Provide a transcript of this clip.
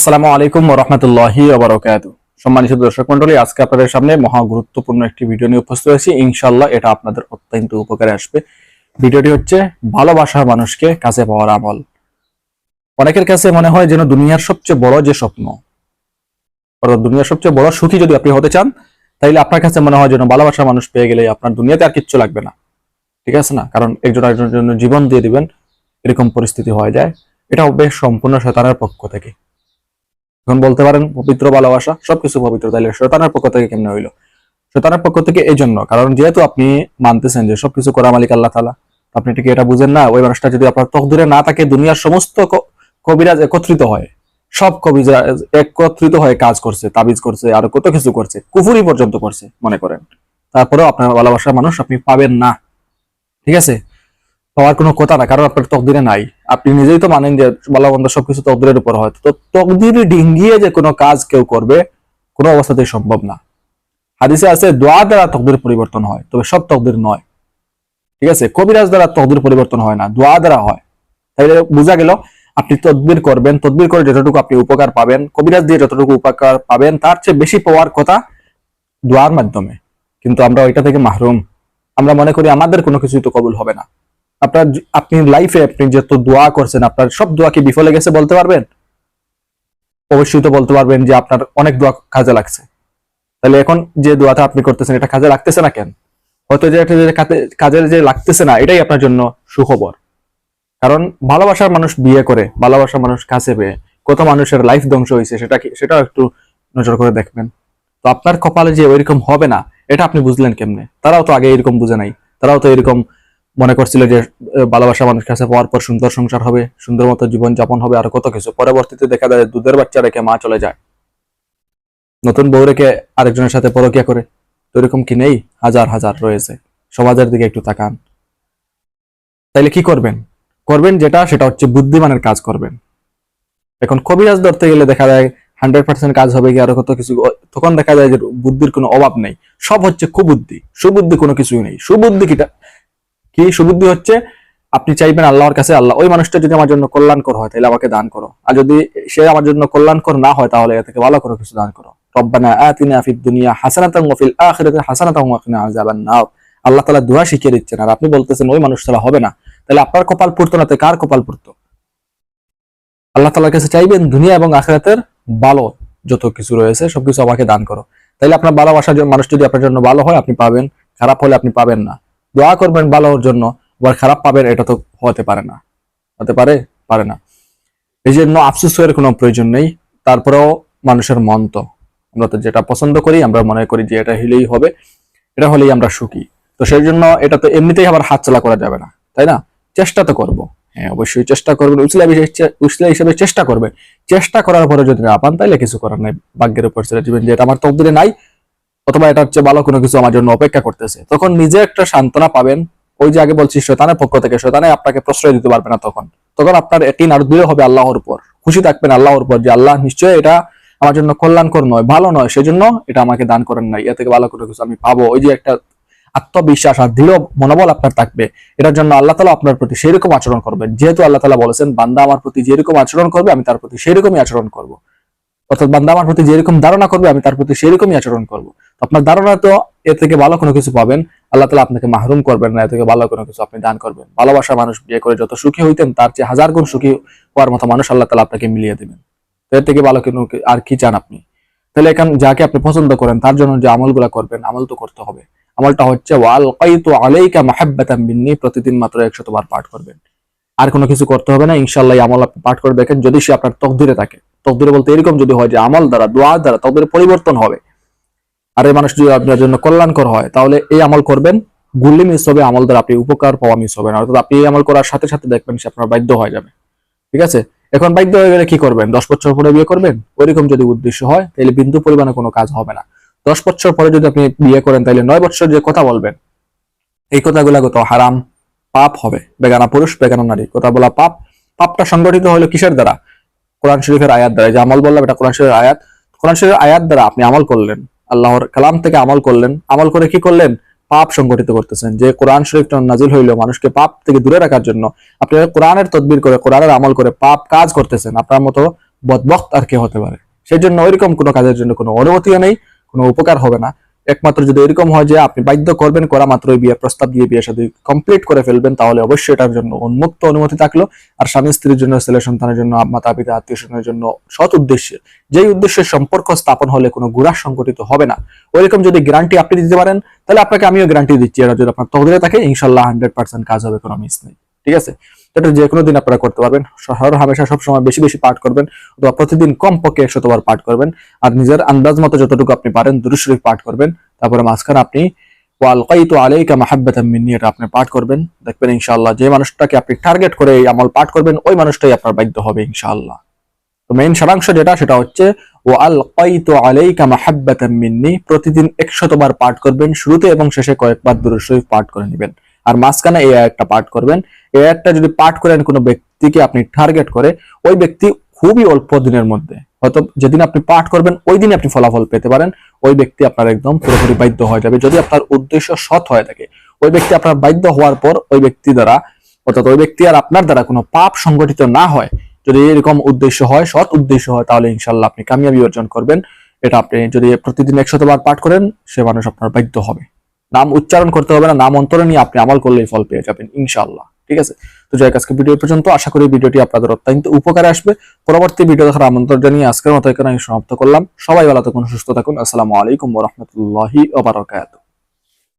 আসসালামু আলাইকুম রহমতুল্লাহি ওবরাকাত সম্মানিত দর্শক মন্ডলী, আজকে আপনাদের সামনে মহা গুরুত্বপূর্ণ একটি ভিডিও নিয়ে উপস্থিত হয়েছি। ইনশাল্লাহ এটা আপনাদের অত্যন্ত উপকারে আসবে। ভিডিওটি হচ্ছে, ভালোবাসার মানুষকে কাছে পাওয়ার আমল। অনেকের কাছে মনে হয় যেন দুনিয়ার সবচেয়ে বড় যে স্বপ্ন, অর্থাৎ দুনিয়ার সবচেয়ে বড় সুখী যদি আপনি হতে চান, তাইলে আপনার কাছে মনে হয় যেন ভালোবাসার মানুষ পেয়ে গেলে আপনার দুনিয়াতে আর কিচ্ছু লাগবে না। ঠিক আছে না? কারণ একজন একজনের জন্য জীবন দিয়ে দিবেন, এরকম পরিস্থিতি হয়ে যায়। এটা হবে সম্পূর্ণ শয়তানের পক্ষ থেকে। এখন বলতে পারেন পবিত্র ভালোবাসা, সবকিছু পবিত্র, তাইলে শয়তানের পক্ষ থেকে কেমনে হইল? শয়তানের পক্ষ থেকে এই জন্য কারণ যেহেতু আপনি মানতেছেন যে সবকিছু করা মালিক আল্লাহ তালা আপনি ঠিক এটা বুঝেন না, ওই মানুষটা যদি আপনার তকদিরে না থাকে, দুনিয়ার সমস্ত কবিরাজ একত্রিত হয়। সব কবিরাজ একত্রিত হয়ে কাজ করছে, তাবিজ করছে, আর কত কিছু করছে, কুফুরি পর্যন্ত করছে, মনে করেন। তারপরেও আপনার ভালোবাসার মানুষ আপনি পাবেন না। ঠিক আছে? পাওয়ার কোনো কথা না, কারণ আপনার তকদিরে নাই। আপনি নিজেই তো মানেন যে ভালো মন্দ সবকিছু তকদিরের উপর হয়। তো তকদির ডিঙ্গিয়ে যে কোনো কাজ কেউ করবে, কোনো অবস্থাতেই সম্ভব না। হাদিসে আছে, দোয়া দ্বারা তকদির পরিবর্তন হয়, তবে সব তকদির নয়। ঠিক আছে? কবিরাজ দ্বারা তকদির পরিবর্তন হয় না, দোয়া দ্বারা হয়। তাইলে বোঝা গেল, আপনি তদবির করবেন, তদবির করে যতটুকু আপনি উপকার পাবেন, কবিরাজ দিয়ে যতটুকু উপকার পাবেন, তার চেয়ে বেশি পাওয়ার কথা দোয়ার মাধ্যমে। কিন্তু আমরা ওইটা থেকে মাহরুম। আমরা মনে করি আমাদের কোনো কিছুই তো কবুল হবে না। আপনার আপনি লাইফে আপনি যত দোয়া করছেন, আপনার সব দোয়া কি বিফলে গেছে বলতে পারবেন? অবশ্যই তো বলতে পারবেন যে আপনার অনেক দোয়া কাজে লাগছে। তাহলে এখন যে দোয়াটা আপনি করতেছেন, এটা কাজে লাগতেছে না কেন? হয়তো যে যে কাজে- যে লাগতেছে না, এটাই আপনার জন্য সুখবর। কারণ ভালোবাসার মানুষ বিয়ে করে, ভালোবাসার মানুষ কাছে পেয়ে কত মানুষের লাইফ ধ্বংস হয়েছে, সেটা সেটাও একটু নজর করে দেখবেন। তো আপনার কপালে যে ওইরকম হবে না, এটা আপনি বুঝলেন কেমনে? তারাও তো আগে এরকম বুঝে নাই, তারাও তো এরকম মনে করছিল যে ভালোবাসা মানুষ কাছে পাওয়ার পর সুন্দর সংসার হবে, সুন্দর মতো জীবন যাপন হবে, আর কত কিছু। পরবর্তীতে দেখা যায় দুধের বাচ্চা রেখে মা চলে যায়। নতুন বউ রেখে আরেকজনের সাথে পরকিয়া করে, তো এরকম কি নেই? হাজার হাজার রয়েছে। সমাজের দিকে একটু তাকান। তাইলে কি করবেন? করবেন যেটা, সেটা হচ্ছে বুদ্ধিমানের কাজ করবেন। এখন কবিরাজ ধরতে গেলে দেখা যায়, হান্ড্রেড পার্সেন্ট কাজ হবে কি, আরও কত কিছু তখন দেখা যায় যে, বুদ্ধির কোনো অভাব নেই। সব হচ্ছে কুবুদ্ধি। সুবুদ্ধি কোনো কিছুই নেই। সুবুদ্ধি কিটা কি সুবুদ্ধি হচ্ছে? আপনি চাইবেন আল্লাহর কাছে, আল্লাহ, ওই মানুষটা যদি আমার জন্য কল্যাণকর হয়, তাহলে আমাকে দান করো। আর যদি সে আমার জন্য কল্যাণকর না হয়, তাহলে এ থেকে ভালো করে কিছু দান করো। রব্বানা আতিনা ফিদ দুনিয়া ওয়া ফিল আখিরাতি ওয়া কিনা আযাবান নার। আল্লাহ তাআলা দোয়া শিখিয়ে দিচ্ছেন, আর আপনি বলতেছেন, ওই হবে না। তাহলে আপনার কপাল পুরতো না কার কপাল পুরতো? আল্লাহ তাআলার কাছে চাইবেন দুনিয়া এবং আখিরাতের ভালো যত কিছু রয়েছে, সবকিছু আমাকে দান করো। তাইলে আপনার ভালোবাসার মানুষ যদি আপনার জন্য ভালো হয়, আপনি পাবেন। খারাপ হলে আপনি পাবেন না। দোয়া করবেন ভালো ভালোর জন্য, আবার খারাপ পাবেন, এটা তো হতে পারে না। হতে পারে পারে না। এই জন্য আফসোস হওয়ার কোনো প্রয়োজন নেই। তারপরেও মানুষের মন তো। আমরা তো যেটা পছন্দ করি, আমরা মনে করি যে এটা হলেই হবে, এটা হলেই আমরা সুখী। তো সেই জন্য এটা তো এমনিতেই আবার হাত চালা করা যাবে না, তাই না? চেষ্টা তো করব। হ্যাঁ অবশ্যই চেষ্টা করবেন, উসলা উসলা হিসেবে চেষ্টা করবে চেষ্টা করার পরে যদি না পান তাহলে কিছু করার নাই। ভাগ্যের উপর ছেড়ে দিবেন। যে এটা আমার তকদিরে নাই অথবা এটা হচ্ছে ভালো কোনো কিছু আমার জন্য অপেক্ষা করতেছে। তখন নিজে একটা সান্ত্বনা পাবেন, ওই যে আগে বলছি, শয়তানের পক্ষ থেকে, শয়তানে আপনাকে প্রশ্রয় দিতে পারবে না তখন। তখন আপনার এটি দূরে হবে আল্লাহর উপর। খুশি থাকবেন আল্লাহর উপর যে আল্লাহ নিশ্চয়ই এটা আমার জন্য কল্যাণকর নয়, ভালো নয়, সেজন্য এটা আমাকে দান করেন নাই, এ থেকে ভালো কোনো কিছু আমি পাবো। ওই যে একটা আত্মবিশ্বাস আর দৃঢ় মনোবল আপনার থাকবে, এটার জন্য আল্লাহ তালা আপনার প্রতি সেরকম আচরণ করবেন। যেহেতু আল্লাহ তালা বলেছেন, বান্দা আমার প্রতি যেরকম আচরণ করবে, আমি তার প্রতি সেরকমই আচরণ করব। অর্থাৎ বান্দা আমার প্রতি যেরকম ধারণা করবে, আমি তার প্রতি সেরকমই আচরণ করব। আপনার ধারণা তো এর থেকে ভালো কোনো কিছু পাবেন। আল্লাহ তালা আপনাকে মাহরুম করবেন না এর থেকে ভালো কোনো কিছু আপনি দান করবেন। ভালোবাসা মানুষ বিয়ে করে যত সুখী হইতেন, তার চেয়ে হাজার গুণ সুখী হওয়ার মতো মানুষ আল্লাহ তালা আপনাকে মিলিয়ে দিবেন। এর থেকে ভালো কোনো আর কি চান আপনি? তাহলে এখন যাকে আপনি পছন্দ করেন, তার জন্য যে আমলগুলা করবেন, আমল তো করতে হবে। আমলটা হচ্ছে, ওয়াল কাইতু আলাইকা মাহাব্বাতাম বিন্নি প্রতিদিন মাত্র একশত বার পাঠ করবেন। আর কোনো কিছু করতে হবে না ইনশাল্লাহ আমল আপনি পাঠ করে দেখেন, যদি সে আপনার তকদিরে থাকে। তকদিরে বলতে এরকম যদি হয় যে আমল দ্বারা, দোয়া দ্বারা তকদিরে পরিবর্তন হবে। আর এই মানুষ যদি আপনার জন্য কল্যাণকর হয়, তাহলে এই আমল করবেন। গুল্লি মিস হবে, আমল দ্বারা আপনি উপকার পাওয়া মিস হবে না। অর্থাৎ আপনি এই আমল করার সাথে সাথে দেখবেন সে আপনার বাধ্য হয়ে যাবে। ঠিক আছে? এখন বাধ্য হয়ে গেলে কি করবেন? দশ বছর পরে বিয়ে করবেন? ওইরকম যদি উদ্দেশ্য হয়, তাহলে বিন্দু পরিমাণে কোনো কাজ হবে না। দশ বছর পরে যদি আপনি বিয়ে করেন, তাহলে নয় বছর যে কথা বলবেন, এই কথাগুলো কত হারাম পাপ হবে। বেগানা পুরুষ, বেগানা নারী। কথা বলা পাপ। পাপটা সংগঠিত হলো কিসের দ্বারা? কোরআন শরীফের আয়াত দ্বারা। যে আমল বললাম, এটা কোরআন শরীফের আয়াত। কোরআন শরীফের আয়াত দ্বারা আপনি আমল করলেন। আল্লাহর কালাম থেকে আমল করলেন। আমল করে কি করলেন? পাপ সংগঠিত করতেছেন। যে কোরআন শরীফটা নাজিল হইল মানুষকে পাপ থেকে দূরে রাখার জন্য। আপনি কোরআনের তদবির করে, কোরআনের আমল করে পাপ কাজ করতেছেন, আপনার মতো বদবক্ত আর কে হতে পারে। সেই জন্য ওইরকম কোনো কাজের জন্য কোনো অনুমতিও নেই, কোনো উপকার হবে না। একমাত্র যদি এরকম হয় যে আপনি বাধ্য করবেন, করা মাত্রই বিয়ের প্রস্তাব দিয়ে বিয়ে সাথে কমপ্লিট করে ফেলবেন, তাহলে অবশ্যই এটার জন্য উন্মুক্ত অনুমতি থাকল। আর স্বামী স্ত্রীর জন্য, ছেলে সন্তানের জন্য মাতা পিতা, আত্মীয় স্বজনের জন্য সৎ উদ্দেশ্যে, যেই উদ্দেশ্যে সম্পর্ক স্থাপন হলে কোনো গুড়া সংগঠিত হবে না। ওইরকম যদি গ্যারান্টি আপনি দিতে পারেন, তাহলে আপনাকে আমিও গ্যারান্টি দিচ্ছি। এটা যদি আপনার তহদিলে থাকে, ইনশাল্লাহ হান্ড্রেড পার্সেন্ট কাজ হবে, কোনো মিস নেই। ঠিক আছে? এটা যে কোনো দিন আপনারা করতে পারবেন। হর হামেশা সবসময় বেশি বেশি পাঠ করবেন অথবা প্রতিদিন কমপক্ষে একশতবার পাঠ করবেন। আর নিজের আন্দাজ মতো যতটুকু আপনি পারেন দুরুদ শরীফ পাঠ করবেন। তারপরে মাঝখানে আপনি এটা আপনি পাঠ করবেন। দেখবেন যে মানুষটাকে আপনি টার্গেট করে এই আমল পাঠ করবেন, ওই মানুষটাই আপনার বাধ্য হবে ইনশাআল্লাহ। তো মেইন সারাংশ যেটা, সেটা হচ্ছে ও আল কাইতু আলাইকা মাহাব্বাতাম মিন্নি প্রতিদিন একশতবার পাঠ করবেন। শুরুতে এবং শেষে কয়েকবার দুরুদ শরীফ পাঠ করে নেবেন। আর মাঝখানে এই একটা পাঠ করবেন। এই একটা যদি পাঠ করেন কোনো ব্যক্তিকে আপনি টার্গেট করে, ওই ব্যক্তি খুবই অল্প দিনের মধ্যে, হয়তো যেদিন আপনি পাঠ করবেন ওই দিনে আপনি ফলাফল পেতে পারেন, ওই ব্যক্তি আপনার একদম পুরোপুরি বাধ্য হয়ে যাবে। যদি আপনার উদ্দেশ্য সৎ হয়ে থাকে, ওই ব্যক্তি আপনার বাধ্য হওয়ার পর ওই ব্যক্তি দ্বারা, অর্থাৎ ওই ব্যক্তি আর আপনার দ্বারা কোনো পাপ সংগঠিত না হয়, যদি এরকম উদ্দেশ্য হয়, সৎ উদ্দেশ্য হয়, তাহলে ইনশাল্লাহ আপনি কামিয়াবি অর্জন করবেন। এটা আপনি যদি প্রতিদিন একশতবার পাঠ করেন, সে মানুষ আপনার বাধ্য হবে। নাম উচ্চারণ করতে হবে না, নাম অন্তরে নিয়ে আপনি আমল করলেই ফল পেয়ে যাবেন ইনশাল্লাহ ঠিক আছে? তো যাই আজকে ভিডিও পর্যন্ত। আশা করি ভিডিওটি আপনাদের অত্যন্ত উপকারে আসবে। পরবর্তী ভিডিও দেখার আমন্ত্রণ জানিয়ে আজকের মতো এখানে আমি সমাপ্ত করলাম। সবাই ভালো থাকুন, সুস্থ থাকুন। আসসালামু আলাইকুম রহমতুল্লাহি ওবারাকাতুহ